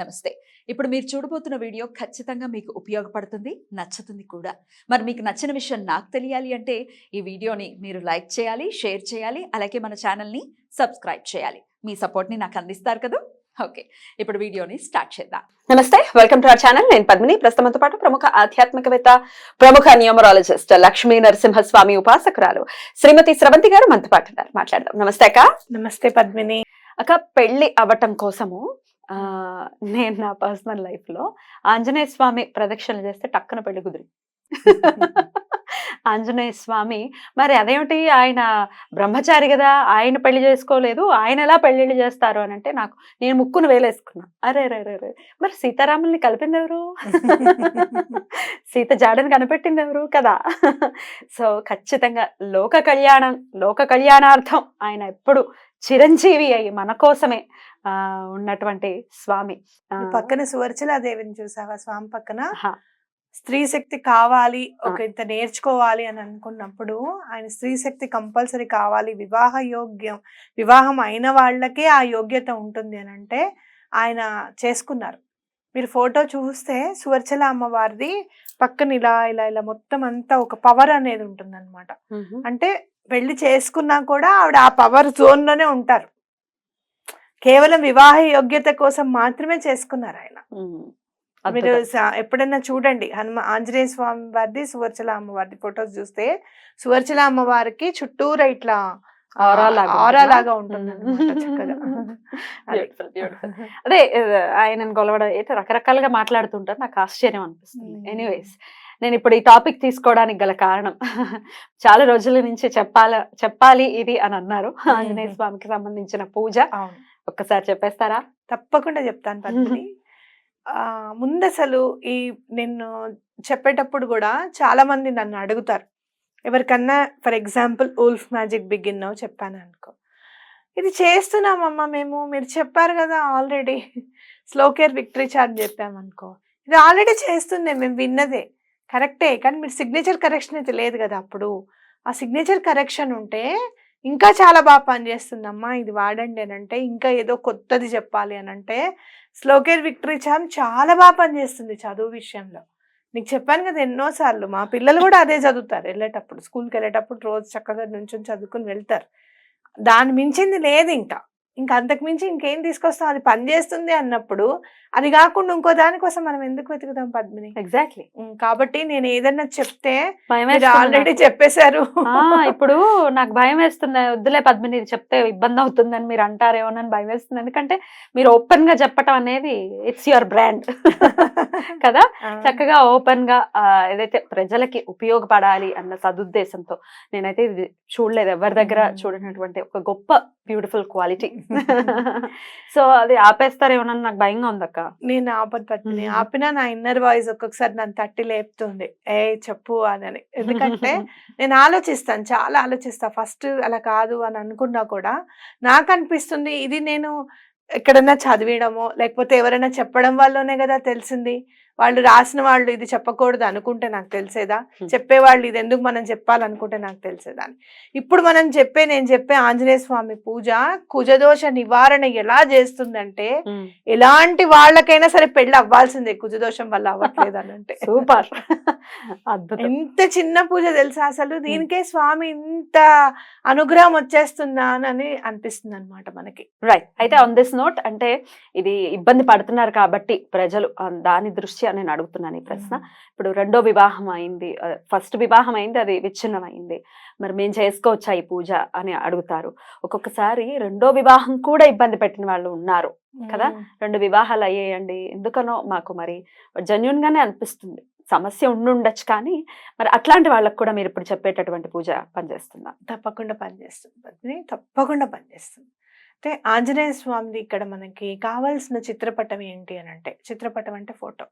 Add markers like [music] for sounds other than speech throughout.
నమస్తే. ఇప్పుడు మీరు చూడబోతున్న వీడియో ఖచ్చితంగా మీకు ఉపయోగపడుతుంది నచ్చుతుంది కూడా. మరి మీకు నచ్చిన విషయం నాకు తెలియాలి అంటే ఈ వీడియోని మీరు లైక్ చేయాలి షేర్ చేయాలి అలాగే మన ఛానల్ని సబ్స్క్రైబ్ చేయాలి. మీ సపోర్ట్ని నాకు అందిస్తారు కదా? ఓకే. ఇప్పుడు వీడియోని స్టార్ట్ చేద్దాం. నమస్తే వెల్కమ్ టు అవర్ ఛానల్. నేను పద్మిని. ప్రస్తుతంతో పాటు ప్రముఖ ఆధ్యాత్మికవేత్త ప్రముఖ న్యూమరాలజిస్ట్ లక్ష్మీ నరసింహస్వామి ఉపాసకురాలు శ్రీమతి స్రవంతి గారు మనతో పాటు ఉన్నారు. మాట్లాడదాం. నమస్తే అక్క. నమస్తే పద్మిని. అక్క పెళ్ళి అవ్వటం కోసము నేను నా పర్సనల్ లైఫ్లో ఆంజనేయ స్వామి ప్రదక్షిణలు చేస్తే టక్కున పెళ్ళి కుదిరి. [laughs] ఆంజనేయ స్వామి మరి అదేమిటి ఆయన బ్రహ్మచారి కదా ఆయన పెళ్ళి చేసుకోలేదు ఆయన ఎలా పెళ్ళిళ్ళు చేస్తారు అని అంటే నాకు నేను ముక్కును వేలేసుకున్నా. అరే రే రే రే మరి సీతారాముల్ని కలిపింది ఎవరు? సీత జాడని కనిపెట్టింది ఎవరు కదా? సో ఖచ్చితంగా లోక కళ్యాణం లోక కళ్యాణార్థం ఆయన ఎప్పుడు చిరంజీవి అయ్యి మన కోసమే ఆ ఉన్నటువంటి స్వామి. పక్కన సువర్చలాదేవిని చూసావా? స్వామి పక్కన? స్త్రీ శక్తి కావాలి. ఒక ఇంత నేర్చుకోవాలి అని అనుకున్నప్పుడు ఆయన స్త్రీ శక్తి కంపల్సరీ కావాలి. వివాహ యోగ్యం వివాహం అయిన వాళ్ళకే ఆ యోగ్యత ఉంటుంది అని అంటే ఆయన చేసుకున్నారు. మీరు ఫోటో చూస్తే సువర్చల అమ్మవారిది పక్కన ఇలా ఇలా ఇలా మొత్తం అంతా ఒక పవర్ అనేది ఉంటుంది మ్హూ. అంటే పెళ్ళి చేసుకున్నా కూడా ఆవిడ ఆ పవర్ జోన్లోనే ఉంటారు. కేవలం వివాహ యోగ్యత కోసం మాత్రమే చేసుకున్నారు ఆయన. మీరు ఎప్పుడైనా చూడండి హనుమ ఆంజనేయ స్వామి వారిది సువర్చల అమ్మవారిది ఫొటోస్ చూస్తే సువర్చల అమ్మవారికి చుట్టూరా ఇట్లా ఆరా లాగా ఆరా ఉంటుందా? [laughs] అది. ఆయన గొలవడం అయితే రకరకాలుగా మాట్లాడుతుంటారు. నాకు ఆశ్చర్యం అనిపిస్తుంది. ఎనీవేస్ నేను ఇప్పుడు ఈ టాపిక్ తీసుకోవడానికి గల కారణం. [laughs] చాలా రోజుల నుంచి చెప్పాల చెప్పాలి ఇది అని అన్నారు. [laughs] [laughs] ఆంజనేయ స్వామికి సంబంధించిన పూజ. ఒక్కసారి చెప్పేస్తారా? తప్పకుండా చెప్తాను పద్మిని. ఆ, ముందు అసలు ఈ నేను చెప్పేటప్పుడు కూడా చాలా మంది నన్ను అడుగుతారు. ఎవరికన్నా for example wolf magic begin చెప్పాను అనుకో. ఇది చేస్తున్నామమ్మా మేము. మీరు చెప్పారు కదా already. Slow care victory chart చెప్పామనుకో. ఇది ఆల్రెడీ చేస్తుండే మేము విన్నదే. కరెక్టే. కానీ మీరు సిగ్నేచర్ కరెక్షన్ అయితే లేదు కదా అప్పుడు. ఆ సిగ్నేచర్ కరెక్షన్ ఉంటే ఇంకా చాలా బాగా పనిచేస్తుందమ్మా ఇది వాడండి అని అంటే ఇంకా ఏదో కొత్తది చెప్పాలి అని అంటే స్లోకేర్ విక్టరీ చామ్ చాలా బాగా పనిచేస్తుంది చదువు విషయంలో. నీకు చెప్పాను కదా ఎన్నోసార్లు మా పిల్లలు కూడా అదే చదువుతారు వెళ్ళేటప్పుడు స్కూల్కి వెళ్ళేటప్పుడు రోజు చక్కగా నుంచొని చదువుకుని వెళ్తారు. దాని మించింది లేదు ఇంకా. ఇంకా అంతకు మించి ఇంకేం తీసుకొస్తాం? అది పనిచేస్తుంది అన్నప్పుడు అది కాకుండా ఇంకో దానికోసం మనం ఎందుకు వెతుకుతాం పద్మిని? ఎగ్జాక్ట్లీ కాబట్టి నేను ఏదన్నా చెప్తే ఆల్రెడీ. చెప్పేశారు. ఇప్పుడు నాకు భయం వేస్తుంది. వద్దులే పద్మిని చెప్తే ఇబ్బంది అవుతుందని మీరు అంటారేమోనని భయం వేస్తుంది. ఎందుకంటే మీరు ఓపెన్గా చెప్పటం అనేది ఇట్స్ యువర్ బ్రాండ్ కదా. చక్కగా ఓపెన్గా ఏదైతే ప్రజలకి ఉపయోగపడాలి అన్న సదుద్దేశంతో నేనైతే ఇది చూడలేదు. ఎవరి దగ్గర. చూడనటువంటి ఒక గొప్ప బ్యూటిఫుల్ క్వాలిటీ. [laughs] సో అది ఆపేస్తారేమోనని నాకు భయంగా ఉందక్క. నేను మ్మ్. ఆపినా నా ఇన్నర్ వాయిస్ ఒక్కొక్కసారి నన్ను తట్టి లేపుతుంది. ఏ చెప్పు అని ఎందుకంటే [laughs] నేను ఆలోచిస్తాను చాలా ఆలోచిస్తా. ఫస్ట్ అలా కాదు అని అనుకున్నా కూడా నాకు అనిపిస్తుంది ఇది నేను ఎక్కడన్నా చదివేయడమో లేకపోతే ఎవరైనా చెప్పడం వల్లనే కదా తెలిసింది. వాళ్ళు రాసిన వాళ్ళు ఇది చెప్పకూడదు అనుకుంటే నాకు తెలిసేదా. చెప్పేవాళ్ళు ఇది ఎందుకు మనం చెప్పాలనుకుంటే నాకు తెలిసేదా ఇప్పుడు మనం చెప్పే నేను చెప్పే ఆంజనేయ స్వామి పూజ కుజదోష నివారణ ఎలా చేస్తుందంటే. ఎలాంటి వాళ్ళకైనా సరే పెళ్ళి అవ్వాల్సిందే కుజదోషం వల్ల అవ్వట్లేదు అని అంటే. [laughs] సూపర్. అద్భుతం. ఎంత చిన్న పూజ తెలుసా అసలు? దీనికే స్వామి ఇంత అనుగ్రహం వచ్చేస్తుందా అని అనిపిస్తుంది అనమాట మనకి. రైట్ అయితే ఆన్ దిస్ నోట్ అంటే ఇది ఇబ్బంది పడుతున్నారు కాబట్టి ప్రజలు దాని దృష్ట్యా నేను అడుగుతున్నాను ఈ ప్రశ్న. ఇప్పుడు రెండో వివాహం అయింది ఫస్ట్ వివాహం అయింది అది విచ్ఛిన్నం అయింది. మరి మేము చేసుకోవచ్చా ఈ పూజ అని అడుగుతారు. ఒక్కొక్కసారి రెండో వివాహం కూడా ఇబ్బంది పెట్టిన వాళ్ళు ఉన్నారు కదా? రెండు వివాహాలు అయ్యేయండి. ఎందుకనో మాకు మరి జెన్యున్ గానే అనిపిస్తుంది. సమస్య ఉండుండొచ్చు కానీ మరి అట్లాంటి వాళ్ళకి కూడా మీరు ఇప్పుడు చెప్పేటటువంటి పూజ పనిచేస్తుందా? తప్పకుండా పనిచేస్తుంది తప్పకుండా పనిచేస్తుంది. అంటే ఆంజనేయ స్వామిది ఇక్కడ మనకి కావాల్సిన చిత్రపటం ఏంటి అని అంటే చిత్రపటం అంటే ఫోటో.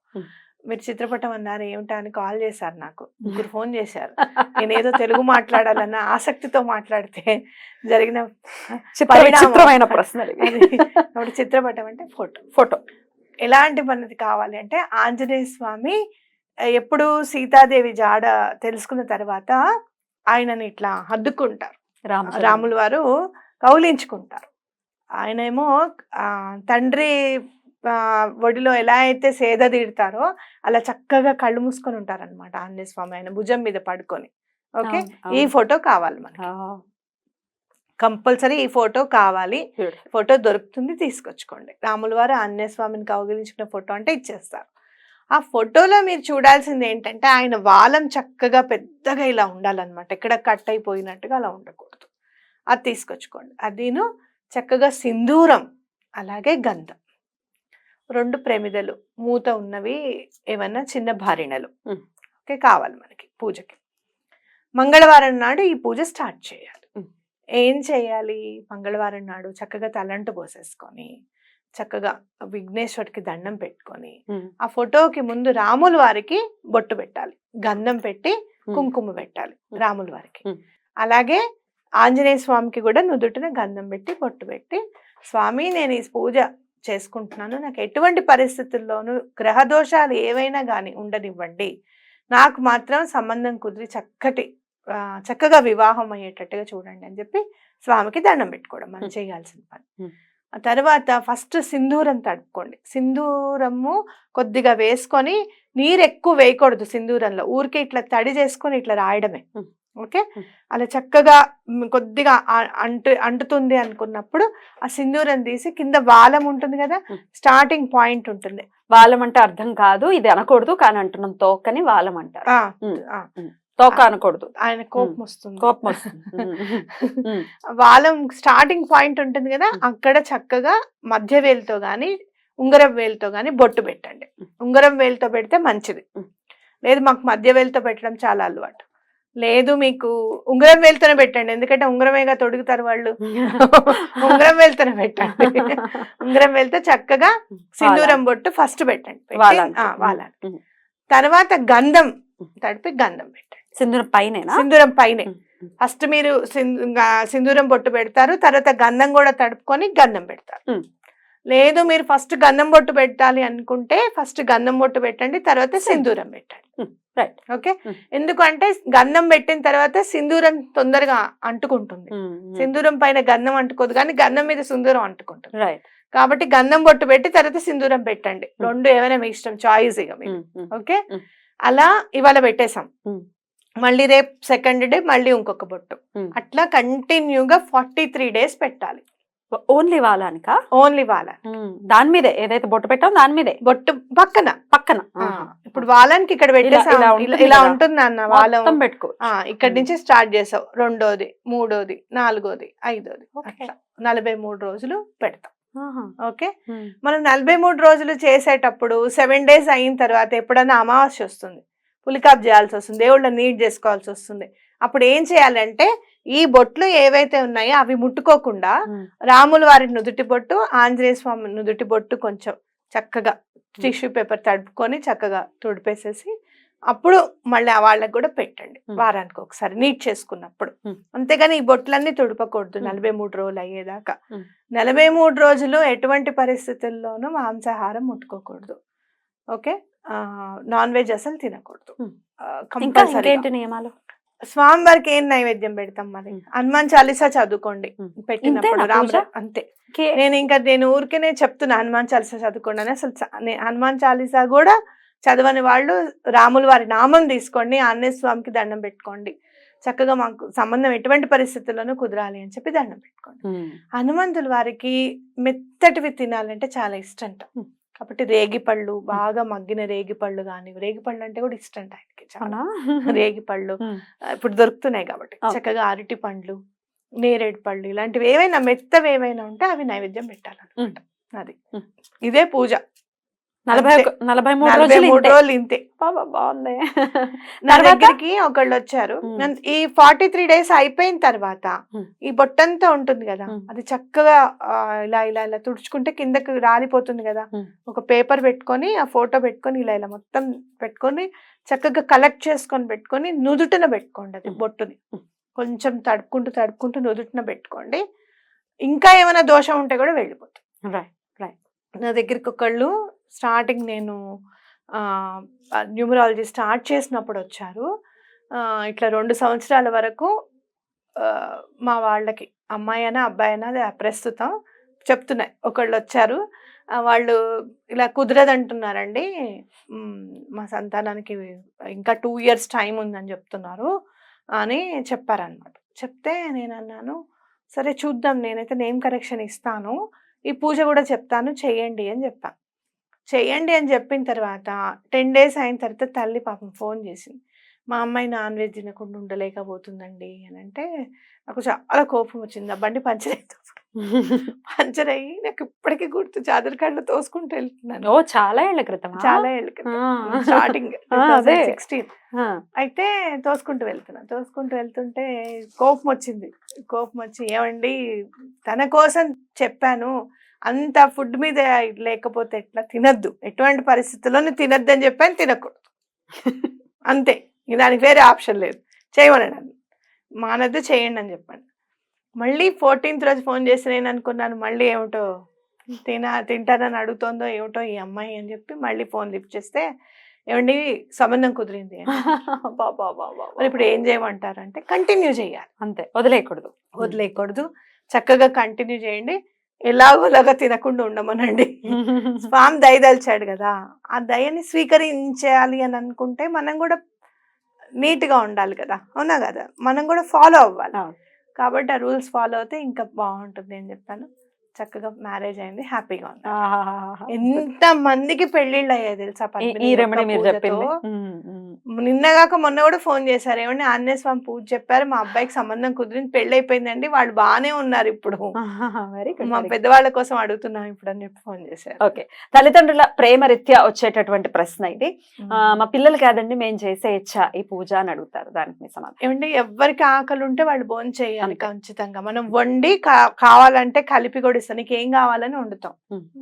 మీరు చిత్రపటం అన్నారు ఏమిటా అని కాల్ చేశారు నాకు. ముగ్గురు ఫోన్ చేశారు. [laughs] నేను ఏదో తెలుగు మాట్లాడాలన్న ఆసక్తితో మాట్లాడితే జరిగిన. విచిత్రమైన ప్రశ్నలు. అది. కాబట్టి చిత్రపటం అంటే ఫోటో. ఫోటో. ఎలాంటి మనది కావాలి అంటే ఆంజనేయ స్వామి ఎప్పుడు సీతాదేవి జాడ తెలుసుకున్న తర్వాత ఆయనని ఇట్లా హద్దుకుంటారు. రామ రాములు వారు కౌలించుకుంటారు. ఆయన ఏమో ఆ, తండ్రి ఒడిలో ఎలా అయితే సేద తీరుతారో అలా చక్కగా కళ్ళు మూసుకొని ఉంటారన్నమాట ఆంజనేయ స్వామి ఆయన భుజం మీద పడుకొని. ఓకే? ఈ ఫోటో కావాలి మనకి. కంపల్సరీ ఈ ఫోటో కావాలి. ఫోటో దొరుకుతుంది తీసుకొచ్చుకోండి. రాముల వారు ఆంజనేయ స్వామిని కౌగిలించుకున్న ఫోటో అంటే ఇచ్చేస్తారు. ఆ ఫోటోలో మీరు చూడాల్సింది ఏంటంటే ఆయన వాలం చక్కగా పెద్దగా ఇలా ఉండాలన్నమాట. ఎక్కడ కట్ అయిపోయినట్టుగా అలా ఉండకూడదు. అది తీసుకొచ్చుకోండి. అదిను చక్కగా సింధూరం అలాగే గంధం. రెండు ప్రమిదలు మూత ఉన్నవి ఏమన్నా చిన్న భారిణలు. ఓకే కావాలి మనకి పూజకి. మంగళవారం నాడు ఈ పూజ స్టార్ట్ చేయాలి. ఏం చేయాలి? మంగళవారం నాడు చక్కగా తలంటు పోసేసుకొని చక్కగా విఘ్నేశ్వరికి దండం పెట్టుకొని ఆ ఫోటోకి ముందు రాముల వారికి బొట్టు పెట్టాలి. గంధం పెట్టి కుంకుమ పెట్టాలి. రాముల వారికి. అలాగే ఆంజనేయ స్వామికి కూడా నుదుటిన గంధం పెట్టి బొట్టు పెట్టి స్వామి నేను ఈ పూజ చేసుకుంటున్నాను. నాకు ఎటువంటి పరిస్థితుల్లోనూ గ్రహ దోషాలు ఏవైనా కానీ ఉండనివ్వండి. నాకు మాత్రం సంబంధం కుదిరి చక్కటి చక్కగా వివాహం అయ్యేటట్టుగా చూడండి అని చెప్పి స్వామికి దండం పెట్టుకోవడం. మనం. చేయాల్సిన పని. ఆ తర్వాత ఫస్ట్ సింధూరం తడుపుకోండి. సింధూరము కొద్దిగా వేసుకొని నీరు ఎక్కువ వేయకూడదు సింధూరంలో. ఊరికే ఇట్లా తడి చేసుకొని ఇట్లా రాయడమే. ఓకే. అలా చక్కగా కొద్దిగా అంటు అంటుతుంది అనుకున్నప్పుడు ఆ సింధూరం తీసి కింద వాలం ఉంటుంది కదా. స్టార్టింగ్ పాయింట్ ఉంటుంది. వాలం అంటే అర్థం కాదు ఇది అనకూడదు కానీ అంటున్నాం తోకని వాలం అంటారు. తోక అనకూడదు. ఆయన కోపం వస్తుంది. కోపం వస్తుంది. [laughs] వాలం స్టార్టింగ్ పాయింట్ ఉంటుంది కదా. అక్కడ చక్కగా మధ్య వేలుతో గాని ఉంగరం వేలుతో గాని బొట్టు పెట్టండి. ఉంగరం వేలుతో పెడితే మంచిది. లేదు మాకు మధ్య వేలుతో పెట్టడం చాలా అలవాటు. లేదు మీకు ఉంగరం వేలుతోనే పెట్టండి. ఎందుకంటే ఉంగరమేగా తొడుగుతారు వాళ్ళు. ఉంగరం వేలుతోనే పెట్టండి. ఉంగరం వెళ్తే చక్కగా సింధూరం బొట్టు ఫస్ట్ పెట్టండి. ఉమ్. తర్వాత గంధం. తడిపి గంధం పెట్టండి. సింధూరం పైనేనా? సింధూరం పైనే. ఫస్ట్ మీరు సింధూరం బొట్టు పెడతారు. తర్వాత గంధం కూడా తడుపుకొని గంధం పెడతారు. లేదు మీరు ఫస్ట్ గంధం బొట్టు పెట్టాలి అనుకుంటే ఫస్ట్ గంధం బొట్టు పెట్టండి తర్వాత సింధూరం పెట్టండి రైట్ ఓకే. ఎందుకంటే గంధం పెట్టిన తర్వాత సింధూరం తొందరగా అంటుకుంటుంది. సింధూరం పైన గంధం అంటుకోదు కానీ గంధం మీద సింధూరం అంటుకుంటుంది రైట్ కాబట్టి గంధం బొట్టు పెట్టి తర్వాత సింధూరం పెట్టండి. రెండు ఏమైనా మీ ఇష్టం చాయిస్ ఇక ఉమ్. ఓకే. అలా ఇవాళ పెట్టేశాం. మళ్ళీ రేపు సెకండ్ డే మళ్ళీ ఇంకొక బొట్టు. అట్లా కంటిన్యూగా ఫార్టీ త్రీ డేస్ పెట్టాలి ఓన్లీ వాలానికా ఓన్లీ వాల దాని మీదే ఏదైతే బొట్టు పెట్టామో దాని మీదే. బొట్టు పక్కన. పక్కన. ఇప్పుడు వాలానికి ఇక్కడ పెట్టేసాం ఇలా ఉంటుంది అన్న వాలం పెట్టుకో. ఇక్కడి. నుంచి స్టార్ట్ చేసావు. రెండోది మూడోది నాలుగోది ఐదోది. నలభై మూడు రోజులు పెడతాం. ఓకే? మనం నలభై మూడు రోజులు చేసేటప్పుడు సెవెన్ డేస్ అయిన తర్వాత ఎప్పుడైనా అమావాస్య వస్తుంది. పులికాప్ చేయాల్సి వస్తుంది. దేవుళ్ళని నీట్ చేసుకోవాల్సి వస్తుంది. అప్పుడు ఏం చేయాలంటే ఈ బొట్లు ఏవైతే ఉన్నాయో అవి ముట్టుకోకుండా. రాముల వారి నుదుటి బొట్టు ఆంజనేయ స్వామి నుదుటి బొట్టు కొంచెం చక్కగా టిష్యూ పేపర్ తడుపుకొని చక్కగా తుడిపేసేసి అప్పుడు మళ్ళీ వాళ్ళకి కూడా పెట్టండి. వారానికి ఒకసారి నీట్ చేసుకున్నప్పుడు. అంతేగాని ఈ బొట్లన్నీ తుడపకూడదు. నలభై మూడు రోజులు అయ్యేదాకా. నలభై మూడు రోజులు ఎటువంటి పరిస్థితుల్లోనూ మాంసాహారం ముట్టుకోకూడదు ఓకే నాన్ వెజ్ అసలు తినకూడదు. ఇంకేంటి నియమాలు స్వామివారికి ఏం నైవేద్యం పెడతాం మరి. హనుమాన్ చాలీసా చదువుకోండి. పెట్టినప్పుడు రామ్? అంతే నేను ఇంకా నేను ఊరికేనే చెప్తున్నా హనుమాన్ చాలీసా చదువుకోండి అని అసలు హనుమాన్ చాలీసా కూడా చదవని వాళ్ళు రాముల వారి నామం తీసుకోండి ఆంజనేయ స్వామికి దండం పెట్టుకోండి చక్కగా మాకు సంబంధం ఎటువంటి పరిస్థితుల్లోనూ కుదరాలి అని చెప్పి దండం పెట్టుకోండి హనుమంతుల వారికి మెత్తటివి తినాలంటే చాలా Hmm. కాబట్టి రేగి పళ్ళు బాగా మగ్గిన రేగి పళ్ళు కానీ రేగి పళ్ళు అంటే కూడా ఇష్టం ఆయనకి చాలా. అవునా? [laughs] రేగి పళ్ళు ఉమ్, ఆ, ఇప్పుడు దొరుకుతున్నాయి కాబట్టి. చక్కగా అరటి పండ్లు నేరేడు పళ్ళు ఇలాంటివి ఏవైనా మెత్తవి ఏవైనా ఉంటే అవి నైవేద్యం పెట్టాలన్నమాట. అది. ఇదే పూజ. నలభై మూడు రోజులు ఇంతే. బాగుంది నా? దగ్గరికి ఒకళ్ళు వచ్చారు ఈ ఫార్టీ త్రీ డేస్ అయిపోయిన తర్వాత. ఈ బొట్టంతా ఉంటుంది కదా. అది చక్కగా ఇలా ఇలా ఇలా తుడుచుకుంటే కిందకి రాలిపోతుంది కదా. ఒక పేపర్ పెట్టుకొని ఆ ఫోటో పెట్టుకొని ఇలా ఇలా మొత్తం పెట్టుకొని చక్కగా కలెక్ట్ చేసుకొని పెట్టుకొని నుదుటిన పెట్టుకోండి అది. బొట్టుని. కొంచెం తడుపుకుంటూ తడుపుకుంటూ నుదుటిన పెట్టుకోండి ఇంకా ఏమైనా దోషం ఉంటే కూడా వెళ్ళిపోతుంది Right. నా దగ్గరికి ఒకళ్ళు స్టార్టింగ్ నేను న్యూమరాలజీ స్టార్ట్ చేసినప్పుడు వచ్చారు ఇట్లా రెండు సంవత్సరాల వరకు మా వాళ్ళకి అమ్మాయి అయినా అబ్బాయి అయినా అది ప్రస్తుతం చెప్తున్నాయి. ఒకళ్ళు వచ్చారు వాళ్ళు ఇలా కుదరదంటున్నారండి. మా సంతానానికి ఇంకా టూ ఇయర్స్ టైం ఉందని చెప్తున్నారు అని చెప్పారనమాట చెప్తే నేను అన్నాను సరే చూద్దాం నేనైతే నేమ్ కరెక్షన్ ఇస్తాను. ఈ పూజ కూడా చెప్తాను చేయండి అని చెప్పాను చేయండి అని చెప్పిన తర్వాత టెన్ డేస్ అయిన తర్వాత తల్లి పాపం ఫోన్ చేసింది. మా అమ్మాయి నాన్ వెజ్ తినకుండా ఉండలేకపోతుందండి అని అంటే నాకు చాలా కోపం వచ్చింది. ఆ బండి పంచర్ అయితే పంచర్ అయ్యి నాకు ఇప్పటికీ గుర్తు చాదర్ కళ్ళు తోసుకుంటూ వెళ్తున్నాను. ఓ చాలా ఏళ్ళ క్రితం. చాలా ఏళ్ళ స్టార్టింగ్ [laughs] ఆ, అదే. సిక్స్టీన్ అయితే తోసుకుంటూ వెళ్తున్నా. తోసుకుంటూ వెళ్తుంటే కోపం వచ్చింది. కోపం వచ్చి ఏమండి తన కోసం చెప్పాను. అంత ఫుడ్ మీద లేకపోతే ఎట్లా? తినద్దు. ఎటువంటి పరిస్థితుల్లోనూ తినద్దు అని చెప్పాను తినకూడదు. అంతే. ఇంక దానికి వేరే ఆప్షన్ లేదు. చేయమని నన్ను మానద్దు చేయండి అని చెప్పాను మళ్ళీ ఫోర్టీన్త్ రోజు ఫోన్ చేసి నేను అనుకున్నాను మళ్ళీ ఏమిటో? తిన తింటానని అడుగుతోందో ఏమిటో ఈ అమ్మాయి అని చెప్పి మళ్ళీ ఫోన్ లిఫ్ట్ చేస్తే ఏమండి సంబంధం కుదిరింది అని. మరి ఇప్పుడు ఏం చేయమంటారు అంటే కంటిన్యూ చేయాలి. అంతే. వదిలేయకూడదు. వదిలేయకూడదు. చక్కగా కంటిన్యూ చేయండి. ఎలాగోలాగా తినకుండా ఉండమనండి. [laughs] స్వామి దయదలిచాడు కదా ఆ దయని స్వీకరించాలి అని అనుకుంటే మనం కూడా నీట్గా ఉండాలి కదా అవునా కదా? మనం కూడా ఫాలో అవ్వాలి. కాబట్టి ఆ రూల్స్ ఫాలో అయితే ఇంకా బాగుంటుంది అని చెప్పాను. చక్కగా మ్యారేజ్ అయింది హ్యాపీగా ఉంది. ఎంత మందికి పెళ్ళిళ్ళు అయ్యాయి తెలుసా ఈ- రెమెడీ మీరు. చెప్పింది. నిన్నగాక మొన్న కూడా ఫోన్ చేశారు. ఏమండి ఆంజనేయ స్వామి పూజ చెప్పారు మా అబ్బాయికి సంబంధం కుదిరింది పెళ్ళి అయిపోయిందండి వాళ్ళు బాగానే ఉన్నారు ఇప్పుడు. మా పెద్దవాళ్ళ కోసం అడుగుతున్నాం ఇప్పుడు అని చెప్పి ఫోన్ చేశారు. ఓకే. తల్లిదండ్రుల ప్రేమ రీత్యా వచ్చేటటువంటి ప్రశ్న ఇది. మా పిల్లలు కాదండి మేము చేసే ఇచ్చా ఈ పూజ అని అడుగుతారు. దానికి మీ సమాధానం. ఏమంటే ఎవరికి ఆకలి ఉంటే వాళ్ళు భోజనం చేయాలి. ఖచ్చితంగా. మనం వండి కావాలంటే కలిపి కూడా ఇస్తాం నీకు ఏం కావాలని వండుతాం.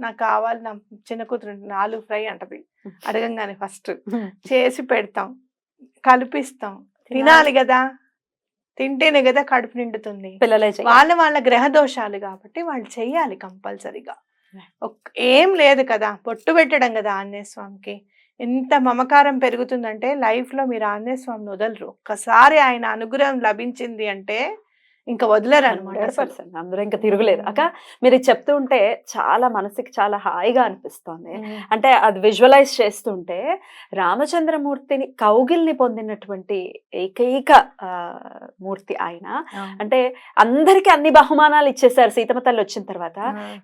నాకు కావాలి నా చిన్న కూతురు ఆలు ఫ్రై అంటది. అడగంగానే ఫస్ట్. చేసి పెడతాం. కలిపిస్తాం. తినాలి. కదా. తింటేనే కదా కడుపు నిండుతుంది. వాళ్ళ వాళ్ళ గ్రహ దోషాలు కాబట్టి వాళ్ళు చెయ్యాలి కంపల్సరీగా. ఏం లేదు కదా. పొట్టు పెట్టడం కదా ఆంజనేయ స్వామికి. ఎంత మమకారం పెరుగుతుందంటే లైఫ్లో మీరు ఆంజనేయ స్వామిని వదలరు. ఒక్కసారి ఆయన అనుగ్రహం లభించింది అంటే ఇంకా వదలరు అనమాట 100%. అందులో ఇంకా తిరుగులేదు. అక్క మీరు చెప్తూ ఉంటే చాలా మనసుకి చాలా హాయిగా అనిపిస్తోంది. అంటే అది విజువలైజ్ చేస్తుంటే రామచంద్రమూర్తిని కౌగిల్ని పొందినటువంటి ఏకైక ఆ, మూర్తి ఆయన. అంటే అందరికి అన్ని బహుమానాలు ఇచ్చేసారు సీతమ్మ తల్లి వచ్చిన తర్వాత.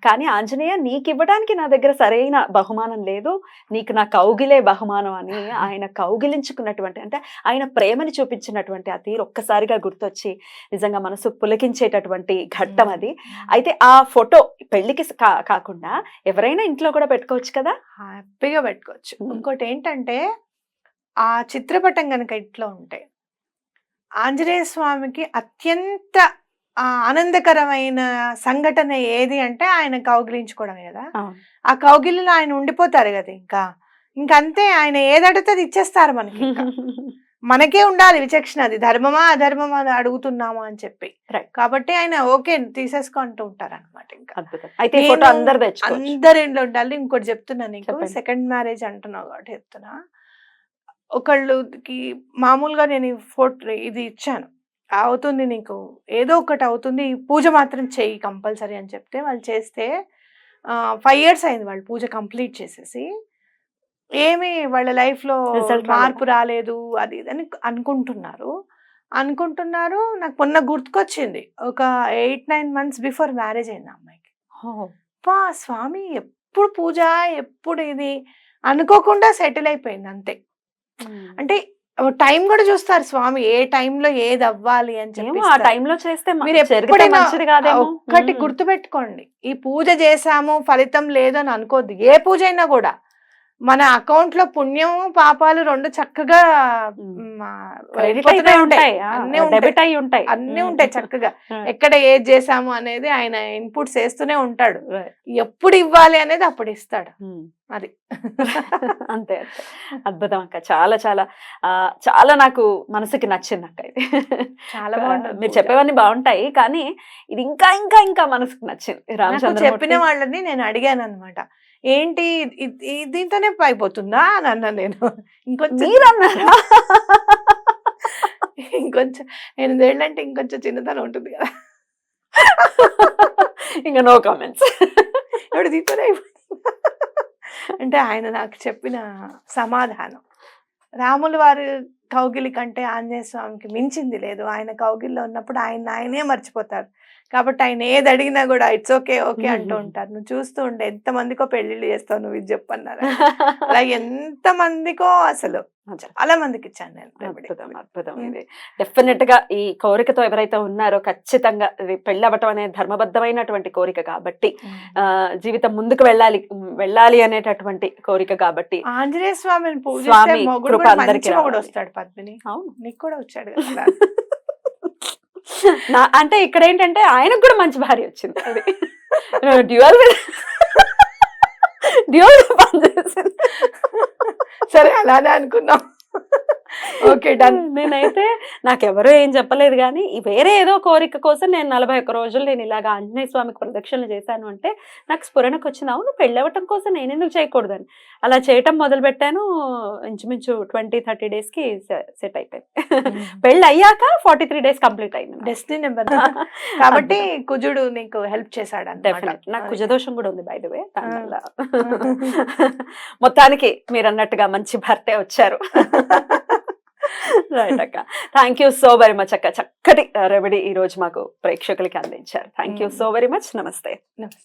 కానీ ఆంజనేయ నీకు ఇవ్వడానికి నా దగ్గర సరైన బహుమానం లేదు. నీకు నా కౌగిలే బహుమానం అని [laughs] ఆయన కౌగిలించుకున్నటువంటి అంటే ఆయన ప్రేమని చూపించినటువంటి ఆ తీరు ఒక్కసారిగా గుర్తొచ్చి నిజంగా మనసు పులకించేటటువంటి ఘట్టం అది. అయితే ఆ ఫోటో పెళ్ళికి కాకుండా ఎవరైనా ఇంట్లో కూడా పెట్టుకోవచ్చు కదా? హ్యాపీగా పెట్టుకోవచ్చు. ఇంకోటి ఏంటంటే ఆ చిత్రపటం కనుక ఇంట్లో ఉంటే ఆంజనేయ స్వామికి అత్యంత ఆనందకరమైన సంఘటన ఏది అంటే ఆయన కౌగిలించుకోవడమే కదా. ఆ కౌగిలిలో ఆయన ఉండిపోతారు కదా ఇంకా. ఇంకంతే ఆయన ఏదడితే అది ఇచ్చేస్తారు మనకి. [laughs] మనకే ఉండాలి విచక్షణ. అది ధర్మమా అధర్మమా అని అడుగుతున్నామా అని చెప్పి. కాబట్టి ఆయన ఓకే తీసేసుకుంటూ ఉంటారు అనమాట ఇంకా. అయితే అందరు ఇంట్లో ఉండాలి. ఇంకోటి చెప్తున్నాను నీకు. సెకండ్ మ్యారేజ్ అంటున్నావు కాబట్టి చెప్తున్నా. ఒకళ్ళకి మామూలుగా నేను ఫోటో ఇది ఇచ్చాను. అవుతుంది నీకు. ఏదో ఒకటి అవుతుంది. పూజ మాత్రం చెయ్యి కంపల్సరీ అని చెప్తే వాళ్ళు చేస్తే ఫైవ్ ఇయర్స్ అయింది వాళ్ళు పూజ కంప్లీట్ చేసేసి. ఏమి వాళ్ళ life లో Result రాలేదా? మార్పు రాలేదు అది ఇది అని అనుకుంటున్నారు అనుకుంటున్నారు నాకు మొన్న గుర్తుకొచ్చింది ఒక eight nine months before marriage అయింది అమ్మాయికి పా స్వామి ఎప్పుడు పూజ ఎప్పుడు ఇది అనుకోకుండా సెటిల్ అయిపోయింది అంతే. అంటే టైం కూడా చూస్తారు స్వామి ఏ టైంలో ఏది అవ్వాలి అని చెప్పి ఆ. టైంలో చేస్తే మీరు ఎప్పుడైనా ఒక్కటి. గుర్తుపెట్టుకోండి ఈ పూజ చేసాము ఫలితం లేదు అని అనుకోద్దు ఏ పూజ అయినా కూడా మన అకౌంట్లో పుణ్యము పాపాలు రెండు చక్కగా ఉంటాయి. అన్నీ ఉంటాయి. అన్నీ ఉంటాయి చక్కగా. [laughs] ఎక్కడ ఏది చేసాము అనేది ఆయన ఇన్పుట్స్ వేస్తూనే ఉంటాడు. ఎప్పుడు ఇవ్వాలి అనేది అప్పుడు ఇస్తాడు. అది. [laughs] అంతే అద్భుతం అక్క. చాలా చాలా. ఆ, చాలా నాకు మనసుకి నచ్చింది అక్క ఇది. చాలా బాగుంటుంది మీరు. చెప్పేవన్నీ బాగుంటాయి కానీ ఇది ఇంకా ఇంకా ఇంకా మనసుకు నచ్చింది. రామచంద్ర చెప్పిన వాళ్ళని నేను అడిగాను అనమాట ఏంటి దీంతోనే అయిపోతుందా అని అన్నా నేను. ఇంకొంచెం ఇంకొంచెం ఎనిమిదేళ్ళు అంటే ఇంకొంచెం చిన్నతనం ఉంటుంది కదా. ఇంకా నో కామెంట్స్ ఇప్పుడు దీంతోనే అయిపోతుంది. అంటే ఆయన నాకు చెప్పిన సమాధానం. రాముల వారి కౌగిలి కంటే ఆంజనేయ స్వామికి మించింది లేదు. ఆయన కౌగిల్లో ఉన్నప్పుడు ఆయన ఆయనే మర్చిపోతారు. కాబట్టి ఆయన ఏది అడిగినా కూడా ఇట్స్ ఓకే ఓకే అంటూ ఉంటారు. నువ్వు చూస్తూ ఉండే ఎంత మందికో పెళ్ళిళ్ళు చేస్తావు నువ్వు ఇది చెప్పన్నారు [laughs] అలా ఎంత మందికో అసలు. చాలా మందికి ఇచ్చాను నేను అద్భుతం. ఇది డెఫినెట్గా ఈ కోరికతో ఎవరైతే ఉన్నారో ఖచ్చితంగా ఇది పెళ్ళి అవ్వటం అనేది ధర్మబద్ధమైనటువంటి కోరిక కాబట్టి ఆ జీవితం ముందుకు వెళ్ళాలి వెళ్ళాలి అనేటటువంటి కోరిక కాబట్టి ఆంజనేయ స్వామిని స్వామి కృప కూడా అందరికీ. వస్తాడు పద్మిని. అవును. నీకు కూడా వచ్చాడు కదా నా అంటే ఇక్కడ ఏంటంటే ఆయనకు కూడా మంచి భార్య వచ్చింది. అది. డ్యూయల్ డ్యూయల్ పనిచేసింది సరే అలానే అనుకున్నాం. Okay [laughs] done. నేనైతే నాకెవరూ ఏం చెప్పలేదు కానీ ఈ వేరే ఏదో కోరిక కోసం నేను నలభై ఒక్క రోజులు నేను ఇలాగ ఆంజనేయ స్వామికి ప్రదక్షిణలు చేశాను అంటే నాకు స్ఫురణకు వచ్చింది అవును పెళ్ళవటం కోసం నేను ఎందుకు చేయకూడదని. అలా చేయటం మొదలు పెట్టాను ఇంచుమించు ట్వంటీ థర్టీ డేస్కి సెట్ అయిపోయింది. [laughs] పెళ్ళి అయ్యాక ఫార్టీ త్రీ డేస్ కంప్లీట్ అయింది. డెస్టినీ నెంబర్ కాబట్టి [laughs] కుజుడు నీకు హెల్ప్ చేశాడు డెఫినెట్. నాకు కుజదోషం కూడా ఉంది బై ద వే దానివల్ల. మొత్తానికి మీరు అన్నట్టుగా మంచి భర్తే వచ్చారు. [laughs] రైట్ అక్క. Thank you so very much అక్క. చక్కటి రెమెడీ ఈ రోజు మాకు ప్రేక్షకులకి అందించారు. Thank you so very much నమస్తే